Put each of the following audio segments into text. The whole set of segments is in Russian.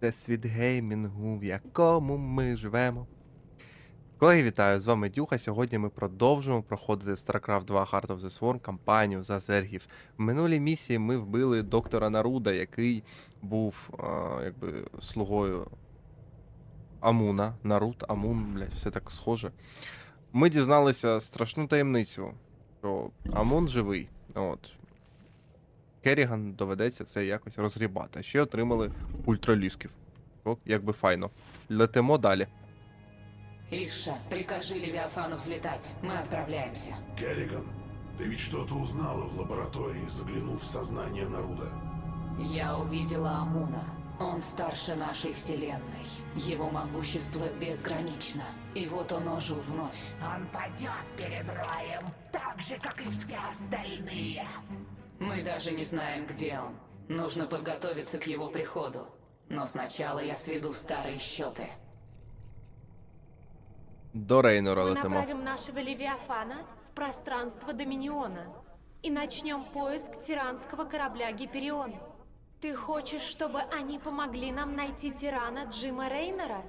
Це світ геймінгу, в якому ми живемо. Колеги, вітаю! З вами Дюха. Сьогодні ми продовжуємо проходити StarCraft 2 Heart of the Swarm кампанію за зергів. В минулій місії ми вбили доктора Наруда, який був а, якби слугою Амуна. Наруд, Амун, блядь, все так схоже. Ми дізналися страшну таємницю, що Амун живий. От. Керіган доведеться це якось розгрібати. Ще отримали ультралісків. О, як би файно. Летимо далі. Иша, прикажи Левиафану взлетать. Мы отправляемся. Керриган, ты ведь что-то узнала в лаборатории, заглянув в сознание Наруда? Я увидела Амуна. Он старше нашей вселенной. Его могущество безгранично. И вот он ожил вновь. Он падет перед роем, так же, как и все остальные. Мы даже не знаем, где он. Нужно подготовиться к его приходу. Но сначала я сведу старые счеты. До Рейнора Мы направим нашего Левиафана в пространство Доминиона и начнем поиск тиранского корабля Гиперион. Ты хочешь, чтобы они помогли нам найти тирана Джима Рейнера?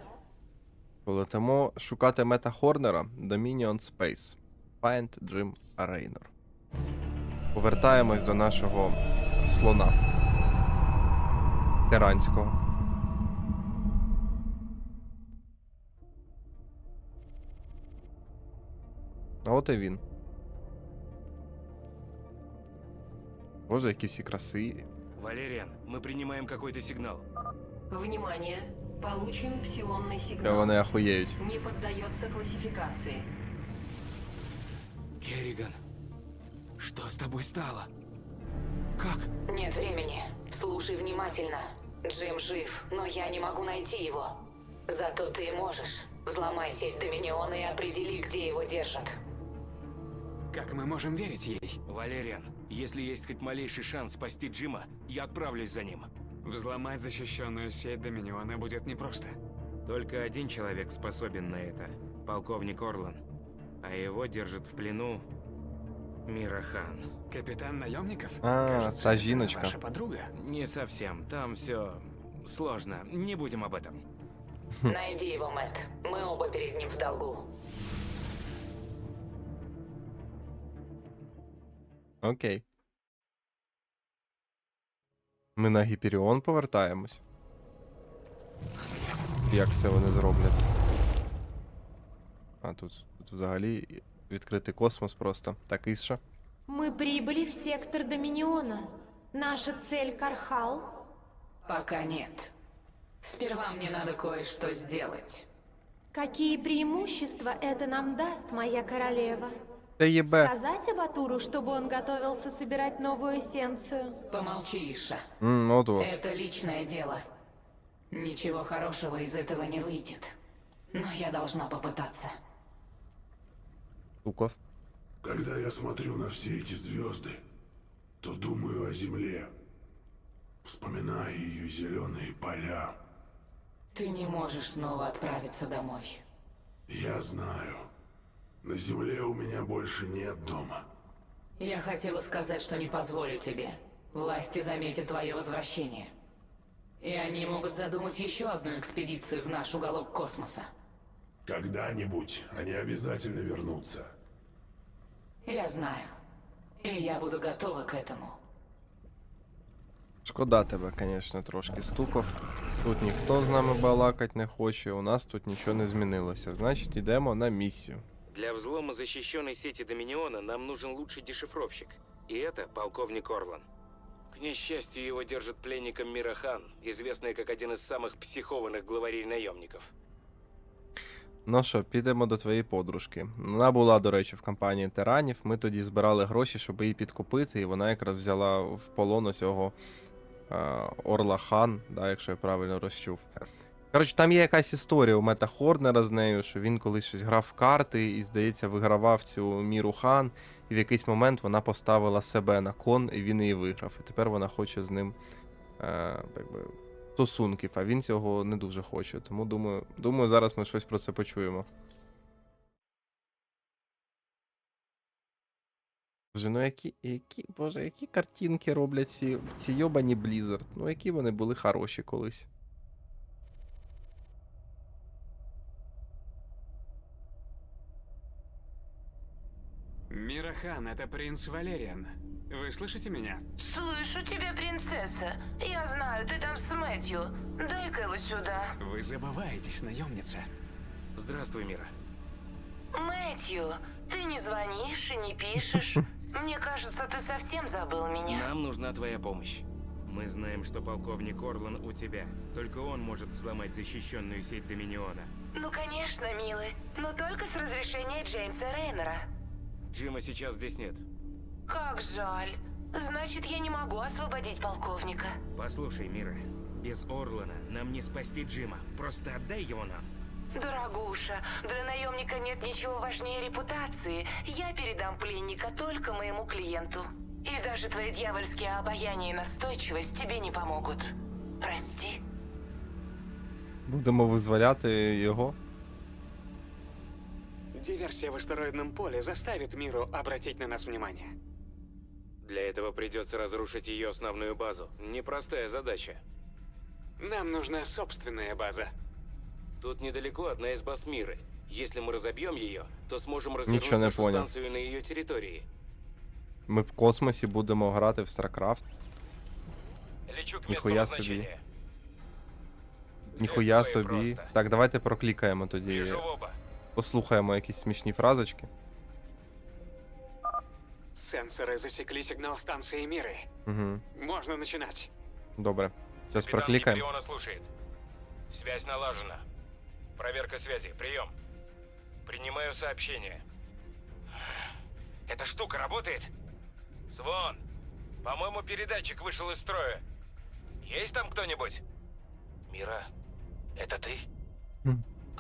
Полетимо шукати Мета Хорнера Dominion Space. Find Jim Raynor. Повертаємось до нашого слона. Тиранського. А от і він. Боже, які всі красиві. Валериан, мы принимаем какой-то сигнал. Внимание! Получен псионный Прям сигнал. вони ахуєють. Не поддается классификации. Керриган, что с тобой стало? Как? Нет времени. Слушай внимательно. Джим жив, но я не могу найти его. Зато ты можешь. Взломай сеть Доминиона и определи, где его держат. Как мы можем верить ей? Валериан, если есть хоть малейший шанс спасти Джима, я отправлюсь за ним. Взломать защищенную сеть Доминиона будет непросто. Только один человек способен на это. Полковник Орлан. А его держит в плену Мирахан. Капитан наемников? А, Кажется, та это жіночка. Ваша подруга? Не совсем. Там все сложно. Не будем об этом. Найди его, Мэтт. Мы оба перед ним в долгу. Окей. Ми на Гіперіон повертаємось. Як це вони зроблять? А тут, тут взагалі відкритий космос просто. Так і що? Мы прибыли в сектор Доминиона. Наша цель Кархал. Пока нет. Сперва мне надо кое-что сделать. Какие преимущества это нам даст, моя королева? Та єбе. Сказать Абатуру, чтобы он готовился собирать новую эссенцию? Помолчи, Иша. М, от о. Это личное дело. Ничего хорошего из этого не выйдет. Но я должна попытаться. Туков. Когда я смотрю на все эти звезды, то думаю о Земле. Вспоминаю ее зеленые поля. Ты не можешь снова отправиться домой. Я знаю, на Земле у меня больше нет дома. Я хотела сказать, что не позволю тебе. Власти заметят твое возвращение. И они могут задумать еще одну экспедицию в наш уголок космоса. Когда-нибудь они обязательно вернутся. Я знаю. И я буду готова к этому. Шкода тебе, звісно, трошки стуков. Тут ніхто з нами балакать не хоче, у нас тут нічого не змінилося. Значить, йдемо на місію. Для взлома защищенной сети Доминиона нам нужен лучший дешифровщик. И это полковник Орлан. К несчастью, его держит пленником Мирахан, известный как один из самых психованных главарей наемников. Ну що, підемо до твоєї подружки. Вона була, до речі, в компанії тиранів. Ми тоді збирали гроші, щоб її підкупити, і вона якраз взяла в полон цього е, Орла Хан, да, якщо я правильно розчув. Коротше, там є якась історія у Мета Хорнера з нею, що він колись щось грав в карти і, здається, вигравав цю міру хан, і в якийсь момент вона поставила себе на кон, і він її виграв. І тепер вона хоче з ним е, стосунків, а він цього не дуже хоче. Тому думаю, думаю, зараз ми щось про це почуємо. Боже, ну які, які, боже, які картинки роблять ці, ці йобані Blizzard. Ну які вони були хороші колись. Мирахан, это принц Валериан. Вы слышите меня? Слышу тебя, принцесса. Я знаю, ты там с Мэтью. Дай-ка его сюда. Вы забываетесь, наемница. Здравствуй, Мира. Мэтью, ты не звонишь и не пишешь. Мне кажется, ты совсем забыл меня. Нам нужна твоя помощь. Мы знаем, что полковник Орлан у тебя. Только он может взломать защищенную сеть Доминиона. Ну, конечно, милый. Но только с разрешения Джеймса Рейнера. Джима сейчас здесь нет. Как жаль. Значит, я не могу освободить полковника. Послушай, Мира, без Орлана нам не спасти Джима. Просто отдай его нам. Дорогуша, для наемника нет ничего важнее репутации. Я передам пленника только моему клиенту. И даже твои дьявольские обаяние и настойчивость тебе не помогут. Прости. Будемо визволяти його. Диверсия в астероидном поле заставит миру обратить на нас внимание. Для этого придется разрушить ее основную базу. Непростая задача. Нам нужна собственная база. Тут недалеко одна из баз Миры. Если мы разобьем ее, то сможем развернуть Ничего не нашу понял. станцию на ее территории. Ми в космосі будемо грати в StarCraft. Лечу к Ніхуя месту собі. назначения. Ніхуя Легко і собі. просто. Так, давайте проклікаємо тоді. Вижу в оба. Послухаємо якісь смішні фразочки. Сенсоры засекли сигнал станции Миры. Угу. Можно начинать. Добре. Зараз Капитан проклікаємо. Гипериона слушает. Связь налажена. Проверка связи. Прием. Принимаю сообщение. Эта штука работает? Свон, по-моему, передатчик вышел из строя. Есть там кто-нибудь? Мира, это ты?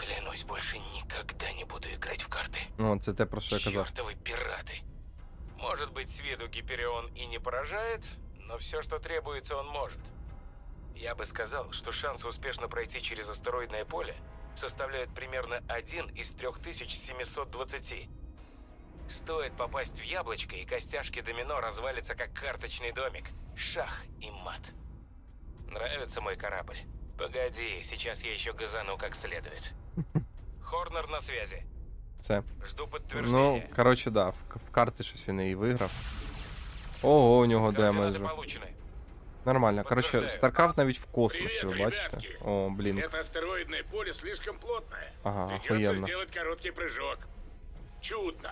Клянусь, больше никогда не буду играть в карты. О, це те, про що я казав. Чёртовы пираты. Может быть, с виду Гиперион и не поражает, но все, что требуется, он может. Я бы сказал, что шансы успешно пройти через астероидное поле составляют примерно 1 из 3720. Стоит попасть в яблочко, и костяшки домино развалятся как карточный домик. Шах и мат. Нравится мой корабль? Погоди, сейчас я еще газану как следует. Хорнер на связи. Це. Жду Ну, подтверждения. коротше, да, в, в карти щось він і виграв. Ого, у нього Координаты демеджу. получены. Нормально. Коротше, Подтверждаю. StarCraft навіть в космосі, ви Привет, бачите? ребятки. О, блін. Это астероидное поле слишком плотное. Ага, Придется охуенно. сделать короткий прыжок. Чудно.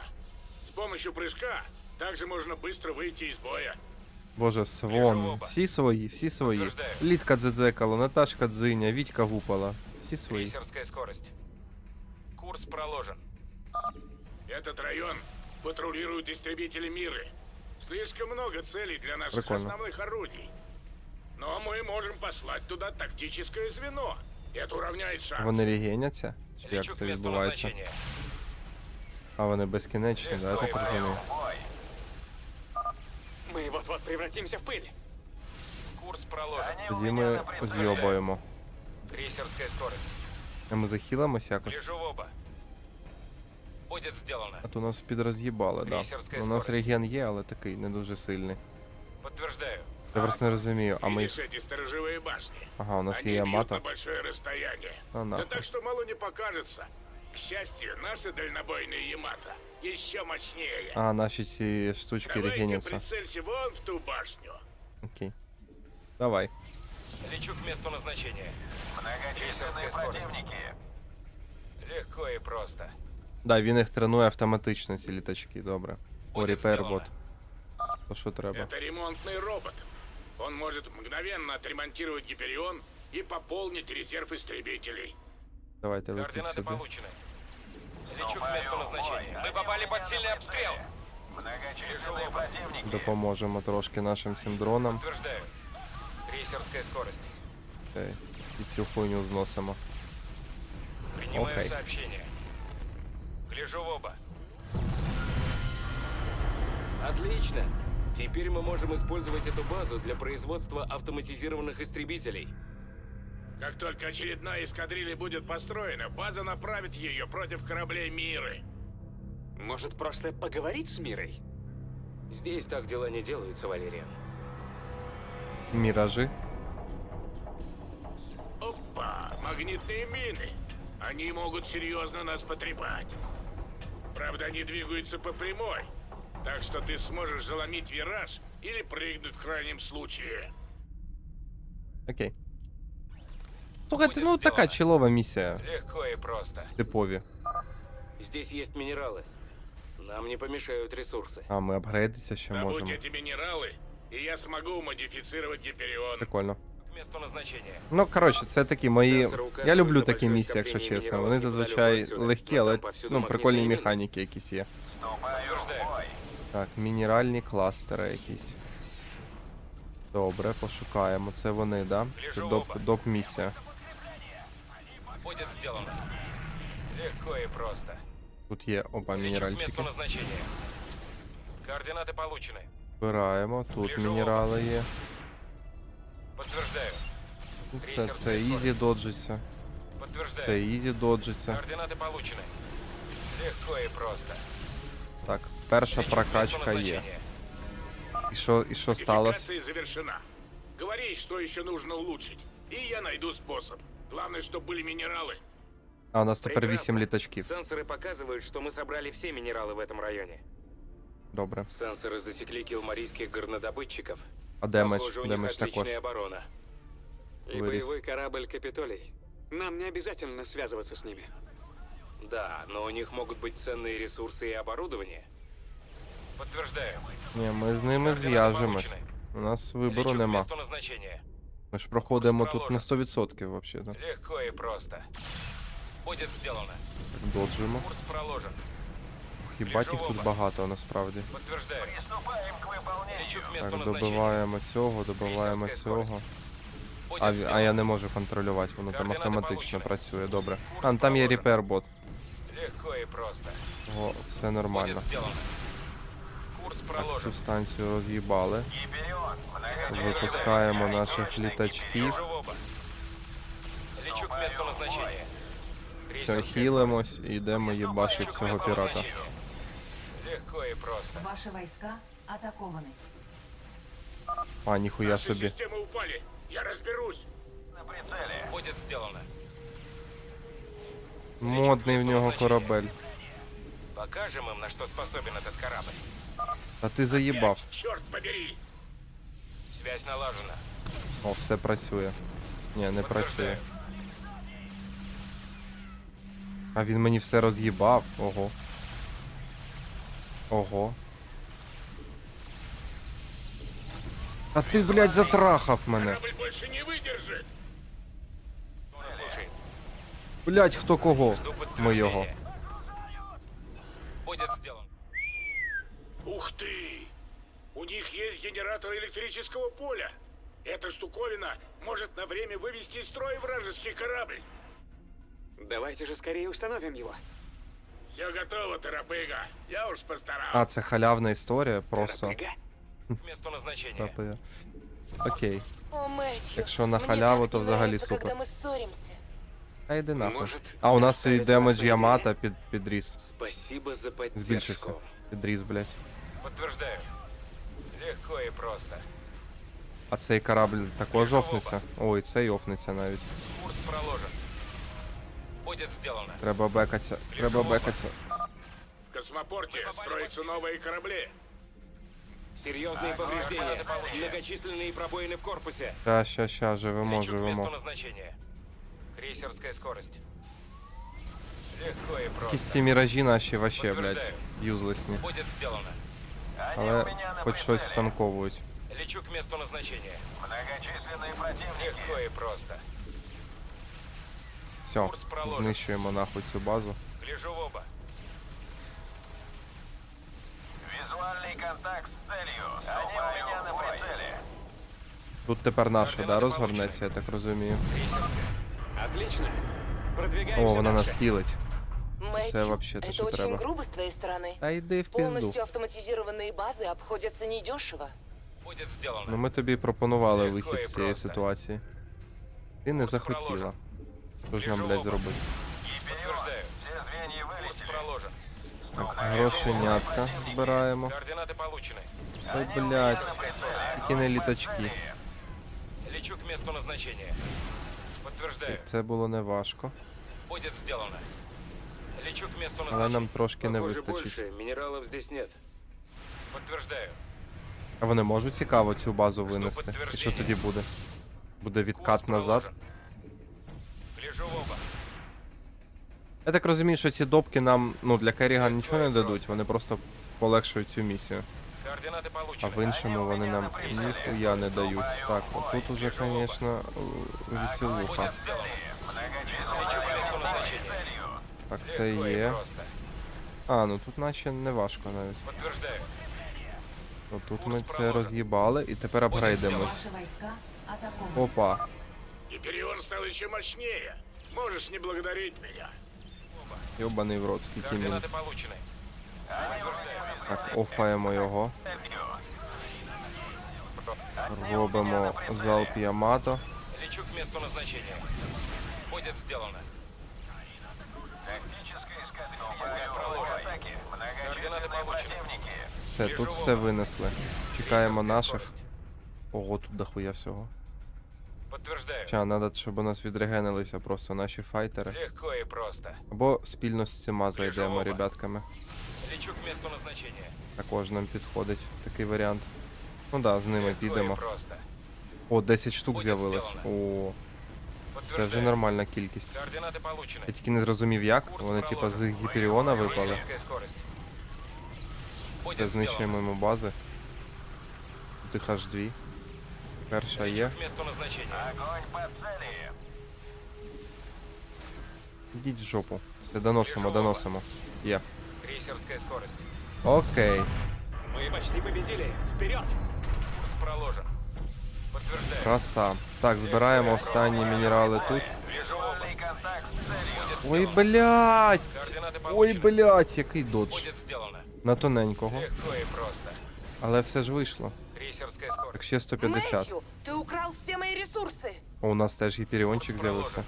С помощью прыжка также можно быстро выйти из боя. Боже, Вижу свон. оба. Всі свої, всі свої. Подтверждаю. Літка дзедзекало, Наташка дзиня, Вітька гупала. Всі свої. Крейсерская скорость. Курс проложен. Этот район патрулируют истребители Миры. Слишком много целей для наших Прикольно. основных орудий. Но мы можем послать туда тактическое звено. Это уравняет шанс. Вони регеняться? Чи Лечу як к це месту відбувається? назначения. А вони безкінечні, да, я так Легко и розумію. Мы вот-вот превратимся в пыль. Курс проложен. Тоді ми зйобаємо. Крейсерская скорость. А ми захилимось якось? Гляжу в оба. Будет сделано. А то нас підроз'їбали, да. Крейсерська У нас скорость. реген є, але такий не дуже сильний. Подтверждаю. Я просто не розумію, а ми їх. Видишь эти сторожевые башни? Ага, у нас Они є бьют Ямато. на большое расстояние. А Да нахуй. так что мало не покажется. К счастью, наши дальнобойные Ямато еще мощнее. А, наші ці штучки Давай-ка регеняться. прицелься вон в ту башню. Окей. Давай. Лечу к месту назначения. Крейсерская скорость. Легко и просто. Да, він їх тренує автоматично, ці літачки, добре. О, Буде репербот. зроблено. То що треба? Это ремонтный робот. Он может мгновенно отремонтировать Гиперион и пополнить резерв истребителей. Давайте летіть Координаты сюди. получены. Лечу к месту назначения. Мы попали под сильный обстрел. Вижу оба. Допоможемо трошки нашим цим дронам. Подтверждаю. Крейсерская скорость. Окей. І цю хуйню зносимо. Принимаю Окей. сообщение. Гляжу в оба. Отлично. Теперь мы можем использовать эту базу для производства автоматизированных истребителей. Как только очередная эскадрилья будет построена, база направит ее против кораблей Миры. Может, просто поговорить с Мирой? Здесь так дела не делаются, Валериан. Міражі. Опа, магнитные мины. Они могут серьезно нас потрепать. Правда, они двигаются по прямой, Так что ты сможешь заломить вираж или прыгнуть в крайнем случае. Окей. Слухайте, ну така чилова місія. Легко и просто. Типові. Здесь есть минералы. Нам не помешают ресурсы. А, ми апгрейдитися ще Добудь можемо. эти минералы, и я смогу модифицировать Гиперион. Прикольно. К месту назначения. Ну, коротше, це такі мої. Сенсори указують Я люблю на такі большое місії, якщо скопление чесно. мінералів Вони зазвичай неподалеку легкі, отсюда. але Ну, там повсюду ну, прикольні магнітні механіки якісь є. Подтверждаю. Так, мінеральні кластери якісь. Добре, пошукаємо. Це вони, да? Це доп, доп місія. Будет сделано. Легко и просто. Тут є оба Лечу к мінеральчики. месту назначения. Координаты получены. Збираємо. Тут Гляжу мінерали є. Подтверждаю. Ну, Це, це ізі доджиться. Подтверждаю. Це ізі доджиться. Координаты получены. Легко и просто. Так, перша Лечу к месту прокачка є. назначения. І що, і що сталося? Модификация завершена. Говори, что еще нужно улучшить. И я найду способ. Главное, чтобы были минералы. А, у нас тепер Прекрасно. 8 літачків. Сенсоры показывают, что мы собрали все минералы в этом районе. Добре. Сенсоры засекли килмарийских горнодобытчиков. А демедж? Похоже, у них Демедж також. отличная оборона. И Вырез. боевой корабль Капитолий. Нам не обязательно связываться с ними. Да, но у них могут быть ценные ресурсы и оборудование. Подтверждаю. Ні, ми з ними зв'яжемось. У нас вибору Лечу к нема. месту назначения. Ми ж проходимо тут на 100% взагалі. Легко и просто. Будет сделано. Доджимо. Курс проложен. І їх тут багато насправді. Так, добиваємо цього, добиваємо цього. А а я не можу контролювати, воно там автоматично працює, добре. А, там є репер-бот. Легко і просто. О, все нормально. Так, цю станцію роз'їбали. Випускаємо наших літачків. Все, хілимось і йдемо їбашити цього пірата назначения. Легко и просто. Ваши войска атакованы. А, ніхуя Наши собі. системы упали. Я разберусь. Будет сделано. Модний в нього корабель. Покажем им, на что способен этот корабль. А ти заїбав. Черт побери. Связь налажена. О, все працює. Ні, не працює. А він мені все роз'їбав. Ого. Ого. А ти, блядь, затрахав мене. Корабль больше не выдержит. Слушай, Блядь, хто кого? Ми його. подтверждения. Будет сделан. Ух ты! У них есть генератор электрического поля. Эта штуковина может на время вывести из строя вражеский корабль. Давайте же скорее установим его. Все готово, Тарапыга. Я уж постарался. А, це халявна історія, просто. Тарапыга? К месту назначения. Рапи. Окей. О, Мэтью, Якщо на мне халяву, так то не взагалі нравится, супер. когда мы ссоримся. А йди нахуй. Может, А у нас і оставить демедж вашу Ямата під, підріс. Спасибо за поддержку. Збільшився. Підріс, блядь. Подтверждаю. Легко и просто. А цей корабль також офниться? Ой, цей офниться навіть. Курс проложен. Будет сделано. Треба бекатися. Треба бекатися. В космопорте строятся новые корабли. Серьезные повреждения. Многочисленные пробоины в корпусе. Ща, ща, ща, живемо, Лечу к месту живемо. назначения. Крейсерская скорость. Легко и Якісь просто. ці міражі наші вообще, блядь, юзлесні. Будет сделано. Але хоч щось втанковують. Лечу к месту назначения. Многочисленные противники. Легко и просто. Все, знищуємо нахуй цю базу. Гляжу в оба. Визуальный контакт с целью. Они у меня на прицеле. Тут тепер наша, да, розгорнеться, я так розумію. Отлично. О, Продвигаемся вона нас дальше. хілить. Мэтью, Це вообще то, это що очень треба. грубо с твоей стороны. Та йди в пізду. Полностью автоматизированные базы обходятся недешево. Будет сделано. Ну ми тобі пропонували Легко вихід і з цієї просто. ситуації. Ти не Курс захотіла. проложен. Що ж нам, Біжу блядь, оба. зробити? Подтверждаю. Все звенья вылетели. Курс проложен. Так, грошенятка збираємо. Координаты получены. Ой, блядь, які не літачки. Лечу к месту назначения. Подтверждаю. Це було не важко, Будет сделано. Лечу к месту але назначения. нам трошки не Похоже, вистачить. больше. Минералов здесь нет. Подтверждаю. А вони можуть цікаво цю базу винести? І що тоді буде? Буде відкат назад? Гляжу Я так розумію, що ці допки нам, ну, для Керріган нічого не дадуть, вони просто полегшують цю місію. Координаты А получены. в іншому вони нам ніхуя не дають. Так, отут уже, звісно, веселуха. Будет сделано. Лечу по месту назначения. Так, це Легко и є. просто. А, ну тут наче не важко навіть. Подтверждаю. Отут ми це роз'їбали і тепер апгрейдимось. Ваши войска атакованы. Опа. Гиперион стал еще мощнее. Можешь не благодарить меня. Йобаний в рот, скільки мін. Координаты получены. Подтверждаю. Так, офаємо його. Робимо залп Ямато. Лечу к месту назначения. Будет сделано. Координаты получены. Все, тут все винесли. Чекаємо наших. Ого, тут дохуя всього. Подтверждаю. Ча, треба, щоб у нас відрегенилися просто наші файтери. Легко и просто. Або спільно з цими зайдемо, ребятками. Лечу к месту назначения. Також нам підходить такий варіант. Ну да, з ними Легко підемо. О, 10 штук з'явилось. О, це вже нормальна кількість. Я тільки не зрозумів як. Вони типа з Гіперіона випали. Це знищуємо йому бази. Тут їх аж дві. Перша є. К месту назначения. Йдіть в жопу. Все, доносимо, доносимо. Є. Крейсерская скорость. Окей. Мы почти победили. Вперед! Курс проложен. Подтверждаю. Краса. Так, збираємо останні мінерали тут. Лежу в оба. Ой, блядь! Координаты Ой, получены. блядь, який додж. Будет сделано. На тоненького. Легко и просто. Але все ж вийшло. Крейсерская скорость. Так ще 150. Мэтью, ты украл все мои ресурсы. О, у нас теж гіперіончик з'явився.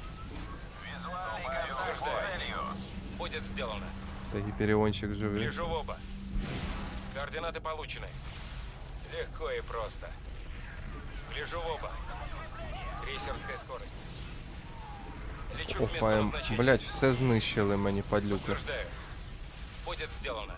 Подтверждаю. Будет сделано. Та гіперіончик живий. Лежу в оба. Координаты получены. Легко и просто. Лежу в оба. Крейсерская скорость. Лечу к месту Офаєм. назначения. Блять, все знищили мені, падлюки. Подтверждаю. Будет сделано.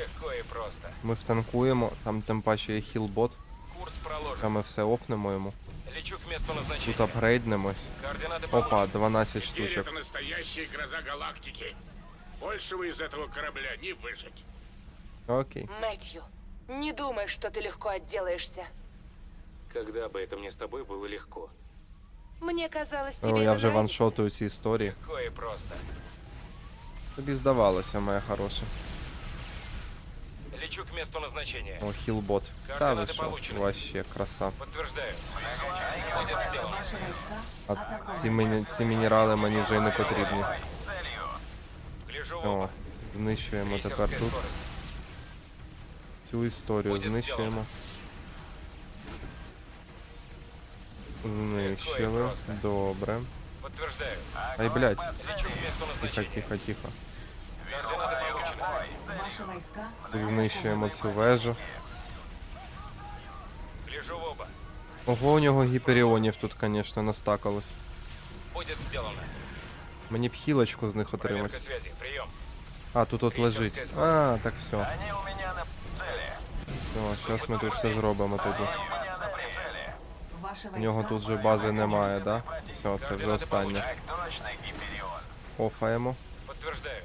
Легко и просто. Ми втанкуємо, там тим паче є хілбот, Курс проложен. та ми все опнемо йому. Лечу к месту назначения. Тут апгрейднемось. Координаты Опа, получены. 12 Теперь штучок. это настоящая гроза галактики. Большего из этого корабля не выжить. Окей. Мэтью, не думай, что ты легко отделаешься. Когда бы это мне с тобой было легко. Мне казалось, тебе О, я это вже нравится. ваншотую ці історії. Легко и просто. Тобі здавалося, моя хороша. Лечу к месту назначения. О, хілбот. Та ви що, вообще краса. Подтверждаю. Будет сделано. Ваши войска А ці, міні... ці мінерали мені вже й не потрібні. Лежу в О, оба. знищуємо тепер Крейсерская тут. скорость. Цю історію Буде знищуємо. Знищили. Добре. Подтверждаю. Ай, блядь. Лечу к месту Тихо, назначения. тихо, тихо. Знищуємо цю вежу. Лежу в оба. Ого, у нього гіперіонів тут, звісно, настакалось. Будет сделано. Мені б хілочку з них Проверка отримати. связи. Прием. А, тут от лежить. А, так все. Все, зараз ми тут все зробимо. Ваши У нього тут же бази немає, да? Все, це вже останнє. получены. Офаємо. Подтверждаю.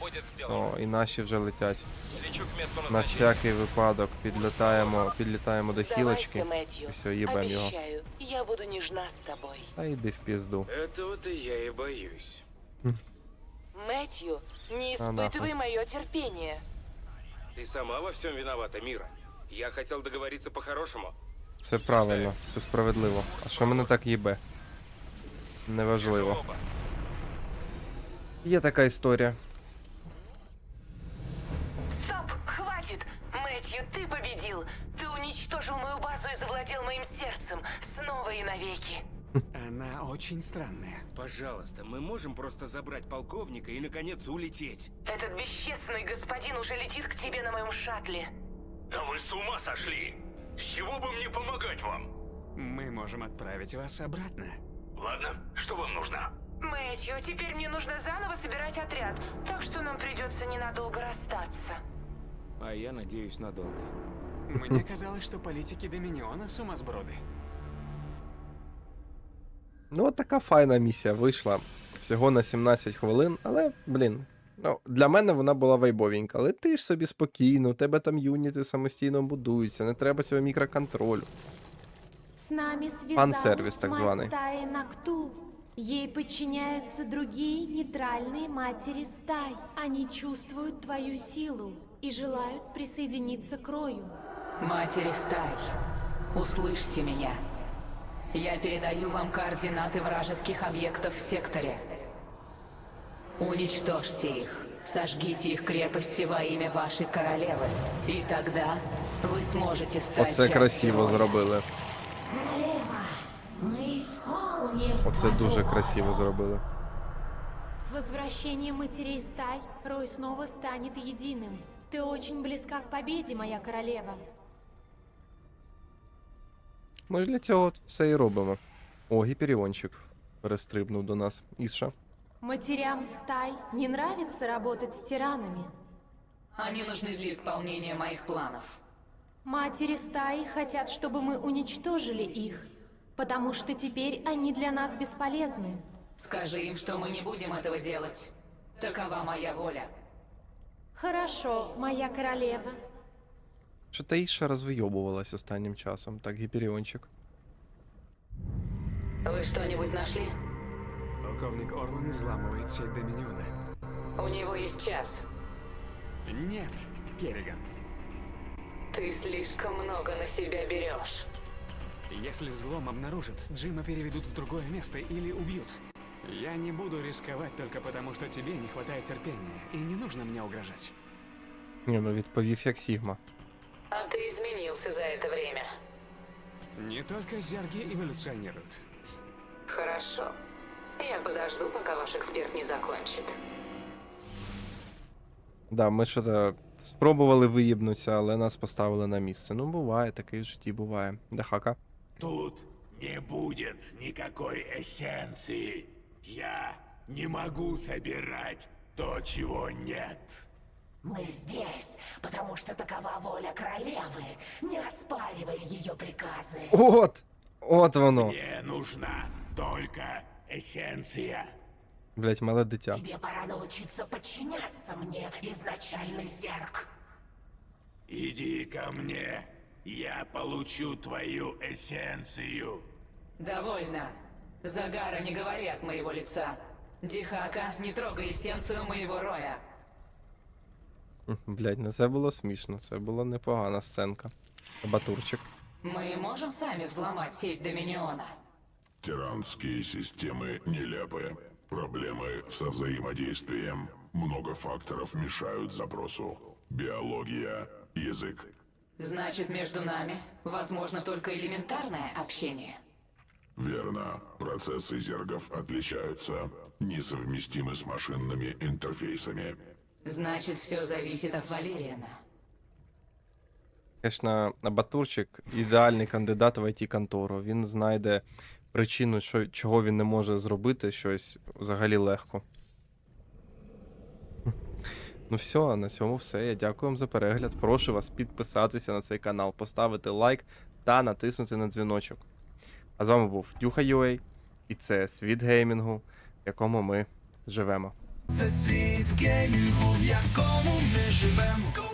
Будет сделано. О, і наші вже летять. Лечу к месту На назначения. всякий випадок підлітаємо, підлітаємо до хілочки. Сдавайся, Мэтью. І все, їбем його. Обещаю, я буду нежна с тобой. Та йди в пізду. Этого-то я и боюсь. Мэтью, не А, испытывай нахуй. мое терпение. Ты сама во всем виновата, Мира. Я хотел договориться по-хорошему. Це правильно, все справедливо. А що мене так їбе? Лежу Неважливо. оба. Є така історія. Ты победил! Ты уничтожил мою базу и завладел моим сердцем. Снова и навеки. Она очень странная. Пожалуйста, мы можем просто забрать полковника и, наконец, улететь? Этот бесчестный господин уже летит к тебе на моем шаттле. Да вы с ума сошли! С чего бы мне помогать вам? Мы можем отправить вас обратно. Ладно, что вам нужно? Мэтью, теперь мне нужно заново собирать отряд, так что нам придется ненадолго расстаться. А я надеюсь надолго. Мне казалось, что политики Доминиона сумасброды. Ну, от така файна місія вийшла. Всього на 17 хвилин, але, блін. Ну, для мене вона була вайбовенька, але ти ж собі спокійно, у тебе там юніти самостійно будуються, не треба цього мікроконтролю. С нами связалась Фан-сервис так Нактул. Ей подчиняются другие нейтральные матери стай. Они чувствуют твою силу и желают присоединиться к Рою. Матери стай, услышьте меня. Я передаю вам координаты вражеских объектов в секторе. Уничтожьте их. Сожгите их крепости во имя вашей королевы. И тогда вы сможете стать Оце частью красиво зробили. Королева, мы исполним Оце дуже твою красиво зробили. С возвращением матерей стай Рой снова станет единым. Ты очень близка к победе, моя королева. Ми ж для цього от все і робимо. О, гіперіончик перестрибнув до нас. І що? Матерям стай не нравится работать с тиранами. Они нужны для исполнения моих планов. Матери стаи хотят, чтобы мы уничтожили их, потому что теперь они для нас бесполезны. Скажи им, что мы не будем этого делать. Такова моя воля. Хорошо, моя королева. Що та Іша розвийобувалась останнім часом, так, гіперіончик. Вы что-нибудь нашли? Полковник Орлан взламывает сеть Доминиона. У него есть час. Нет, Керриган. Ты слишком много на себя берешь. Если взлом обнаружат, Джима переведут в другое место или убьют. Я не буду рисковать только потому, что тебе не хватает терпения, и не нужно мне угрожать. Ні, ну відповів як Сігма. А ты изменился за это время. Не только зерги эволюционируют. Хорошо. Я подожду, пока ваш эксперт не закончит. Да, ми що то спробували виїбнутися, але нас поставили на місце. Ну, буває, таке в житті буває. Де хака? Тут не будет никакой эссенции. Я не могу собирать то, чего нет. Мы здесь, потому что такова воля королевы, не оспаривая ее приказы. От! От воно! Мне нужна только эссенция. Блять, мале дитя. Тебе пора научиться подчиняться мне, изначальный зерк. Иди ко мне, я получу твою эссенцию. Довольно. Загара, не говори от моего лица. Дихака, не трогай эссенцию моего роя. Блять, ну це було смішно, це була непогана сценка. Батурчик. Мы можем сами взломать сеть Доминиона. Тиранские системы нелепые. Проблемы со взаимодействием. Много факторов мешают запросу. Биология, язык. Значит, между нами возможно только элементарное общение. Верно. Процессы зергов отличаются. Несовместимы с машинными интерфейсами. Значит, все зависит от Валериана. Звісно, Батурчик ідеальний кандидат в it контору. Він знайде причину, що, чого він не може зробити щось взагалі легко. Ну все, на цьому все. Я дякую вам за перегляд. Прошу вас підписатися на цей канал, поставити лайк та натиснути на дзвіночок. А з вами був Дюха UA, і це світ геймінгу, в якому ми живемо. Це світ геймінгу, в якому ми живемо.